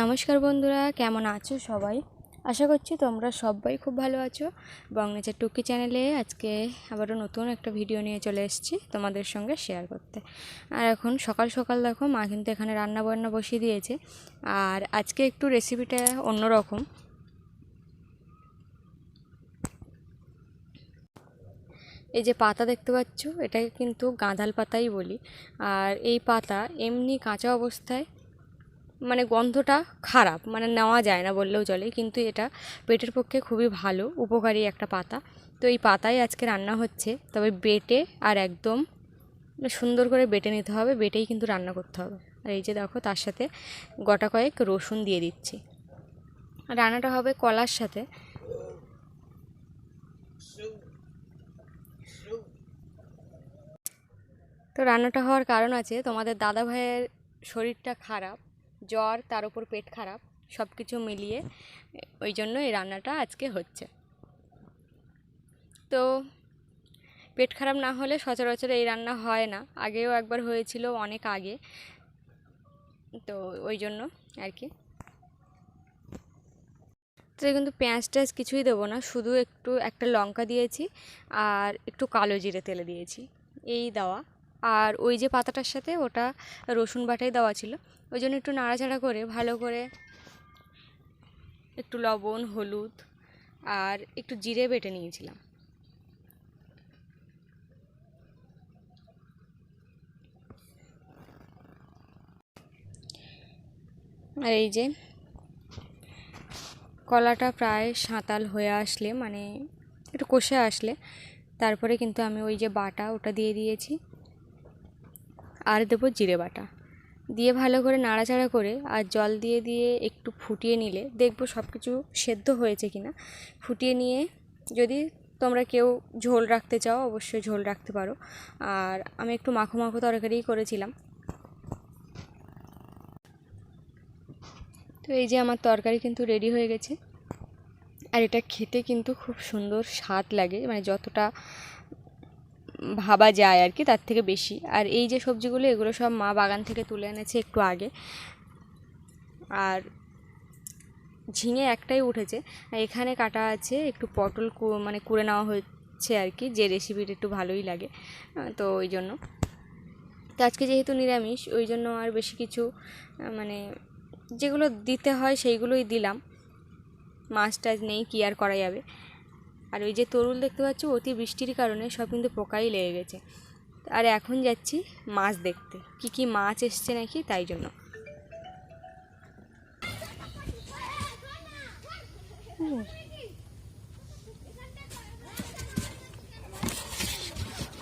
নমস্কার বন্ধুরা, কেমন আছো সবাই? আশা করছি তোমরা সবাই খুব ভালো আছো বং নেচার টুকি চ্যানেলে আজকে আবারও নতুন একটা ভিডিও নিয়ে চলে এসেছি তোমাদের সঙ্গে শেয়ার করতে। আর এখন সকাল সকাল দেখো, মা কিন্তু এখানে রান্না বান্না বসিয়ে দিয়েছে। আর আজকে একটু রেসিপিটা অন্যরকম। এই যে পাতা দেখতে পাচ্ছ, এটাকে কিন্তু গাঁদাল পাতাই বলি। আর এই পাতা এমনি কাঁচা অবস্থায় মানে গন্ধটা খারাপ মানে নেওয়া যায় না বললেও চলে, কিন্তু এটা পেটের পক্ষে খুবই ভালো, উপকারী একটা পাতা। তো এই পাতাই আজকে রান্না হচ্ছে, তবে বেটে আর একদম সুন্দর করে বেটে নিতে হবে, বেটেই কিন্তু রান্না করতে হবে। আর এই যে দেখো, তার সাথে গোটা কয়েক রসুন দিয়ে দিচ্ছি। রান্নাটা হবে কলার সাথে। তো রান্নাটা হওয়ার কারণ আছে, তোমাদের দাদা ভাইয়ের শরীরটা খারাপ জ্বর, তার উপর পেট খারাপ সব কিছু মিলিয়ে ওই জন্য এই রান্নাটা আজকে হচ্ছে। তো পেট খারাপ না হলে সচরাচর এই রান্না হয় না। আগেও একবার হয়েছিল, অনেক আগে। তো ওই জন্য আর কি। তো কিন্তু পেঁয়াজ টেঁয়াজ কিছুই দেবো না, শুধু একটু একটা লঙ্কা দিয়েছি আর একটু কালো জিরে তেলে দিয়েছি। এই দেওয়া। আর ওই যে পাতাটার সাথে ওটা রসুন বাটাই দেওয়া ছিল। ওই জন্য একটু নাড়াচাড়া করে, ভালো করে একটু লবণ, হলুদ আর একটু জিরে বেটে নিয়েছিলাম। আর এই যে কলাটা প্রায় সাঁতাল হয়ে আসলে মানে একটু কষে আসলে, তারপরে কিন্তু আমি ওই যে বাটা ওটা দিয়ে দিয়েছি। আর দেবো জিরে বাটা। দিয়ে ভালো করে নাড়াচাড়া করে আর জল দিয়ে দিয়ে একটু ফুটিয়ে নিলে দেখব সব কিছু সেদ্ধ হয়েছে কি না ফুটিয়ে নিয়ে যদি তোমরা কেউ ঝোল রাখতে চাও অবশ্যই ঝোল রাখতে পারো। আর আমি একটু মাখো মাখো তরকারিই করেছিলাম। তো এই যে আমার তরকারি কিন্তু রেডি হয়ে গেছে। আর এটা খেতে কিন্তু খুব সুন্দর স্বাদ লাগে। মানে যতটা ভাবা যায় আর কি, তার থেকে বেশি। আর এই যে সবজিগুলো, এগুলো সব মা বাগান থেকে তুলে এনেছে একটু আগে। আর ঝিঙে একটাই উঠেছে। এখানে কাটা আছে, একটু পটল মানে কুড়ে নেওয়া হচ্ছে আর কি, যে রেসিপিটা একটু ভালোই লাগে তো ওই জন্য। তো আজকে যেহেতু নিরামিষ, ওই জন্য আর বেশি কিছু মানে যেগুলো দিতে হয় সেইগুলোই দিলাম। মাছ টাছ নেই, কি আর করা যাবে? আর ওই যে তরুল দেখতে পাচ্ছ অতি বৃষ্টির কারণে সব কিন্তু পোকাই লেগে গেছে। আর এখন যাচ্ছি মাছ দেখতে। কি কি মাছ এসছে নাকি তাই জন্য।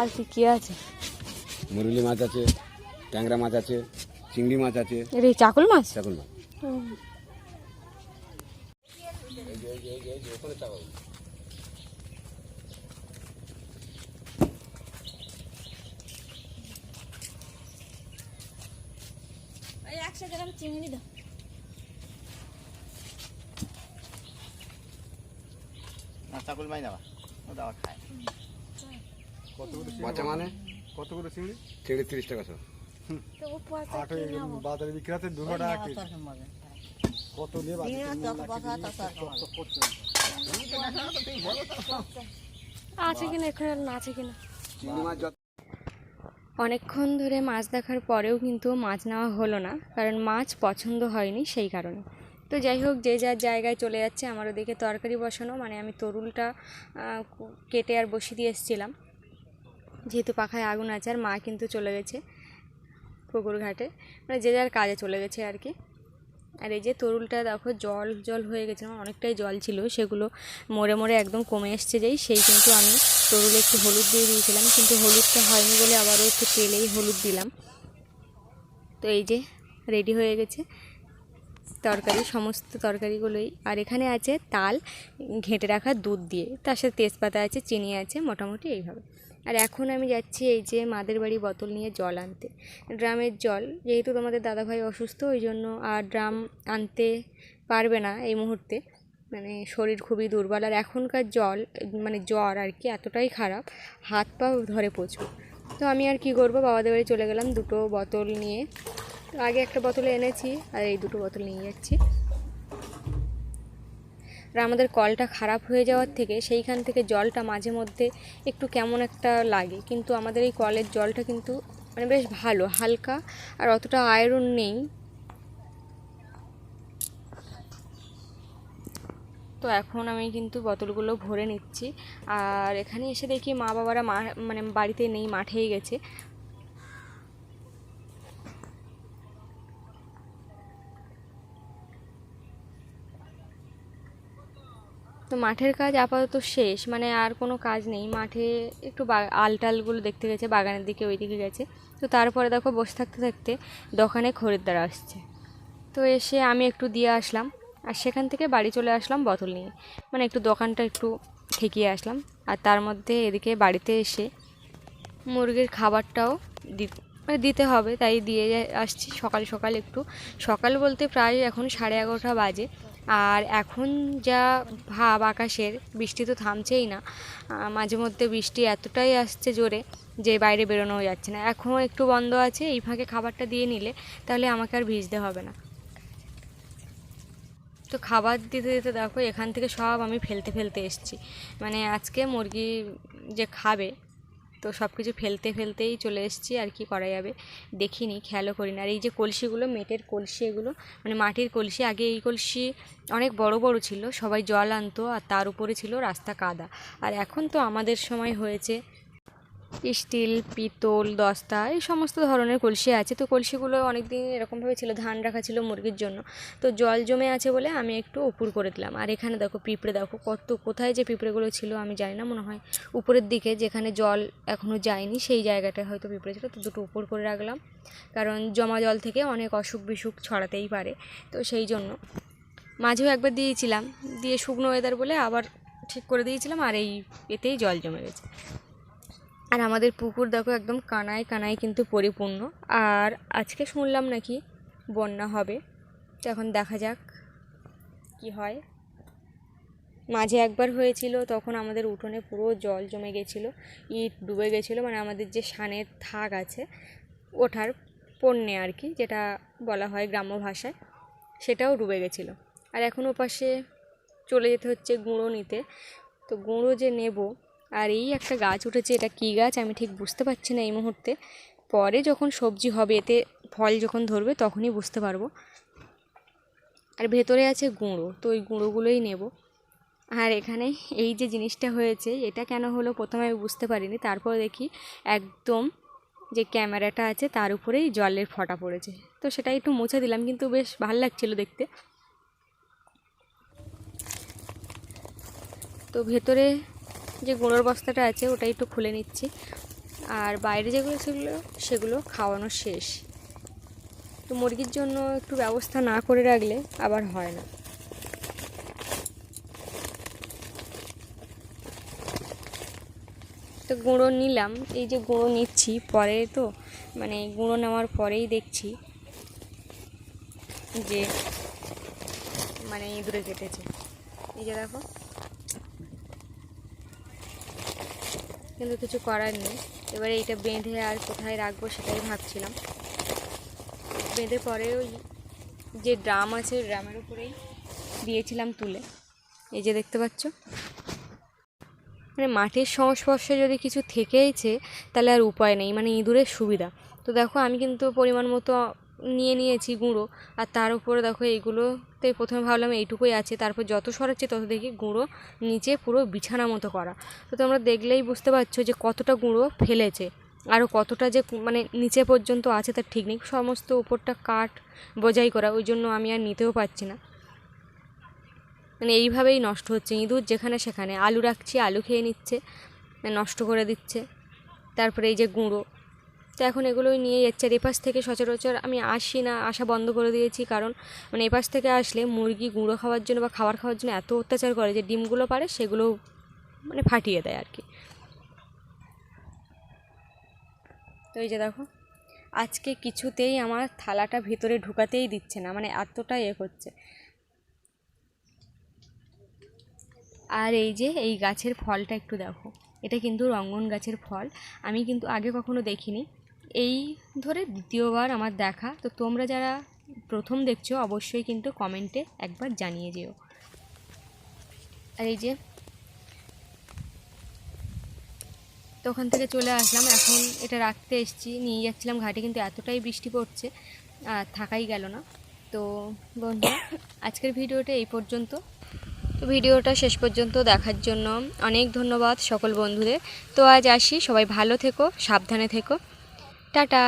আর কি কি আছে? মুরুলি মাছ আছে ট্যাংরা মাছ আছে চিংড়ি মাছ আছে। কি চাকল মাছ? চাকুল মাছ। মাই ও খায়। কতগুলো বাচ্চা মানে? কতগুলো চিংড়ি? চিংড়ি তিরিশ টাকা শো বাজারে বিক্রি আছে দুশো টাকা কত নিয়ে আছে কিনা এখানে না আছে কিনা? চিংড়ি মাছ যত অনেকক্ষণ ধরে মাছ দেখার পরেও কিন্তু মাছ নেওয়া হলো না, কারণ মাছ পছন্দ হয়নি সেই কারণে। তো যাই হোক, যে যার জায়গায় চলে যাচ্ছে, আমার ওদিকে তরকারি বসানো মানে আমি তরুলটা কেটে আর বসিয়ে দিয়ে এসেছিলাম। যেহেতু পাখায় আগুন আছে, আর মা কিন্তু চলে গেছে পুকুর ঘাটে মানে যে যার কাজে চলে গেছে আর কি। আর এই যে তরুলটা দেখো, জল জল হয়ে গেছে, অনেকটাই জল ছিল, সেগুলো মরে মরে একদম কমে এসছে যেই, সেই কিন্তু আমি তরুলে একটু হলুদ দিয়ে দিয়েছিলাম, কিন্তু হলুদটা হয়নি বলে আবারও একটু তেলেই হলুদ দিলাম। তো এই যে রেডি হয়ে গেছে তরকারি, সমস্ত তরকারিগুলোই। আর এখানে আছে তাল, ঘেঁটে রাখা দুধ দিয়ে। তার সাথে তেজপাতা আছে, চিনি আছে, মোটামুটি এইভাবে। আর এখন আমি যাচ্ছি এই যে মাদের বাড়ি বোতল নিয়ে জল আনতে। ড্রামের জল, যেহেতু তোমাদের দাদাভাই অসুস্থ, ওই জন্য আর ড্রাম আনতে পারবে না এই মুহূর্তে। মানে শরীর খুবই দুর্বল আর এখনকার জল মানে জ্বর আর কি এতটাই খারাপ, হাত পা ধরে প্রচুর। তো আমি আর কি করব? বাবাদের বাড়ি চলে গেলাম দুটো বোতল নিয়ে। তো আগে একটা বোতলে এনেছি আর এই দুটো বোতল নিয়ে যাচ্ছি। আর আমাদের কলটা খারাপ হয়ে যাওয়ার থেকে সেইখান থেকে জলটা মাঝে মধ্যে একটু কেমন একটা লাগে। কিন্তু আমাদের এই কলের জলটা কিন্তু মানে বেশ ভালো, হালকা আর অতটা আয়রন নেই। তো এখন আমি কিন্তু বোতলগুলো ভরে নিচ্ছি। আর এখানে এসে দেখি মা বাবারা মা মানে বাড়িতে নেই, মাঠেই গেছে। তো মাঠের কাজ আপাতত শেষ মানে আর কোনো কাজ নেই। মাঠে একটু আলটালগুলো দেখতে গেছে, বাগানের দিকে ওই দিকে গেছে। তো তারপরে দেখো বসে থাকতে থাকতে দোকানে খরিদ্দার আসছে। তো এসে আমি একটু দিয়ে আসলাম। আর সেখান থেকে বাড়ি চলে আসলাম বোতল নিয়ে। মানে একটু দোকানটা একটু ঠেকিয়ে আসলাম। আর তার মধ্যে এদিকে বাড়িতে এসে মুরগির খাবারটাও দি মানে দিতে হবে, তাই দিয়ে আসছি সকাল সকাল একটু। সকাল বলতে প্রায় এখন সাড়ে এগারোটা বাজে। আর এখন যা ভাব আকাশের, বৃষ্টি তো থামছেই না। মাঝে মধ্যে বৃষ্টি এতটাই আসছে জোরে যে বাইরে বেরোনো যাচ্ছে না। এখনও একটু বন্ধ আছে, এই ফাঁকে খাবারটা দিয়ে নিলে তাহলে আমাকে আর ভিজতে হবে না। তো খাবার দিতে দিতে দেখো এখান থেকে সব আমি ফেলতে ফেলতে এসেছি। মানে আজকে মুরগি যে খাবে, তো সব কিছু ফেলতে ফেলতেই চলে এসেছি আর কি করা যাবে, দেখিনি, খেয়ালও করি না। আর এই যে কলসিগুলো, মেটের কলসি এগুলো মানে মাটির কলসি, আগে এই কলসি অনেক বড় বড় ছিল, সবাই জল আনতো আর তার উপরে ছিল রাস্তা কাদা। আর এখন তো আমাদের সময় হয়েছে স্টিল, পিতল, দস্তা, এই সমস্ত ধরনের কলসি আছে। তো কলসিগুলো অনেক দিন এরকমভাবে ছিল, ধান রাখা ছিল মুরগির জন্য। তো জল জমে আছে বলে আমি একটু উপর করে দিলাম। আর এখানে দেখো পিঁপড়ে, দেখো কত, কোথায় যে পিঁপড়েগুলো ছিল আমি জানি না, মনে হয় উপরের দিকে যেখানে জল এখনও যায়নি, সেই জায়গাটায় হয়তো পিঁপড়ে ছিল। তো দুটো উপর করে রাখলাম। কারণ জমা জল থেকে অনেক অসুখ বিসুখ ছড়াতেই পারে। তো সেই জন্য মাঝেও একবার দিয়েছিলাম। দিয়ে শুকনো ওয়েদার বলে আবার ঠিক করে দিয়েছিলাম। আর এই এতেই জল জমে গেছে। আর আমাদের পুকুর দেখো একদম কানায় কানায় কিন্তু পরিপূর্ণ। আর আজকে শুনলাম নাকি বন্যা হবে। তো এখন দেখা যাক কি হয়। মাঝে একবার হয়েছিল, তখন আমাদের উঠোনে পুরো জল জমে গেছিল, ইট ডুবে গেছিল মানে আমাদের যে সানের থাক আছে, ওঠার পণ্যে আর কি, যেটা বলা হয় গ্রাম্য ভাষায়, সেটাও ডুবে গেছিল। আর এখন ওপাশে চলে যেতে হচ্ছে গুঁড়ো নিতে। তো গুঁড়ো যে নেব আর এই একটা গাছ উঠেছে, এটা কী গাছ আমি ঠিক বুঝতে পারছি না এই মুহূর্তে। পরে যখন সবজি হবে, এতে ফল যখন ধরবে তখনই বুঝতে পারব। আর ভেতরে আছে গুঁড়ো, তো ওই গুঁড়োগুলোই নেব। আর এখানে এই যে জিনিসটা হয়েছে, এটা কেন হলো প্রথমে আমি বুঝতে পারিনি। তারপর দেখি একদম যে ক্যামেরাটা আছে, তার উপরেই জলের ফোঁটা পড়েছে। তো সেটা একটু মুছে দিলাম, কিন্তু বেশ ভালো লাগছিল দেখতে। তো ভেতরে যে গুঁড়োর বস্তাটা আছে ওটা একটু খুলে নিচ্ছি। আর বাইরে যেগুলো সেগুলো সেগুলো খাওয়ানো শেষ। তো মুরগির জন্য একটু ব্যবস্থা না করে রাখলে আবার হয় না। তো গুঁড়ো নিলাম, এই যে গুঁড়ো নিচ্ছি পরে তো মানে গুঁড়ো নেওয়ার পরেই দেখছি যে মানে ইঁদুরে কেটেছে। এই যে দেখো কিন্তু কিছু করার নেই। এবারে এইটা বেঁধে আর কোথায় রাখব সেটাই ভাবছিলাম। বেঁধে পরে ওই যে ড্রাম আছে ড্রামের উপরেই দিয়েছিলাম তুলে। এই যে দেখতে পাচ্ছ? মানে মাটির সংস্পর্শে যদি কিছু থেকেইছে, তাহলে আর উপায় নেই মানে ইঁদুরের সুবিধা। তো দেখো, আমি কিন্তু পরিমাণ মতো নিয়ে নিয়েছি গুঁড়ো। আর তার উপরে দেখো এইগুলোতে প্রথমে ভাবলাম এইটুকুই আছে, তারপর যত সরাচ্ছে তত দেখি গুঁড়ো নিচে পুরো বিছানা মতো করা। তো তোমরা দেখলেই বুঝতে পারছ যে কতটা গুঁড়ো ফেলেছে আরও কতটা যে মানে নিচে পর্যন্ত আছে তার ঠিক নেই। সমস্ত উপরটা কাঠ বজাই করা, ওই জন্য আমি আর নিতেও পারছি না। মানে এইভাবেই নষ্ট হচ্ছে। ইঁদুর যেখানে সেখানে। আলু রাখছি, আলু খেয়ে নিচ্ছে, নষ্ট করে দিচ্ছে। তারপরে এই যে গুঁড়ো তো এখন এগুলোই নিয়ে যাচ্ছে। আর এপাশ থেকে সচরাচর আমি আসি না, আসা বন্ধ করে দিয়েছি। কারণ মানে এপাশ থেকে আসলে মুরগি গুঁড়ো খাওয়ার জন্য বা খাবার খাওয়ার জন্য এত অত্যাচার করে যে ডিমগুলো পারে সেগুলো মানে ফাটিয়ে দেয় আর কি তো এই যে দেখো, আজকে কিছুতেই আমার থালাটা ভিতরে ঢুকাতেই দিচ্ছে না মানে এতটা এ করছে। আর এই যে এই গাছের ফলটা একটু দেখো, এটা কিন্তু রঙ্গন গাছের ফল। আমি কিন্তু আগে কখনো দেখিনি। এই ধরে দ্বিতীয়বার আমার দেখা। তো তোমরা যারা প্রথম দেখছ, অবশ্যই কিন্তু কমেন্টে একবার জানিয়ে যেও। আর এই যে, তো ওখান থেকে চলে আসলাম। এখন এটা রাখতে এসেছি। নিয়ে যাচ্ছিলাম ঘাটে, কিন্তু এতটাই বৃষ্টি পড়ছে, আর থাকাই গেল না। তো বন্ধু আজকের ভিডিওটা এই পর্যন্ত। তো ভিডিওটা শেষ পর্যন্ত দেখার জন্য অনেক ধন্যবাদ সকল বন্ধুদের। তো আজ আসি। সবাই ভালো থেকো, সাবধানে থেকো। টাটা।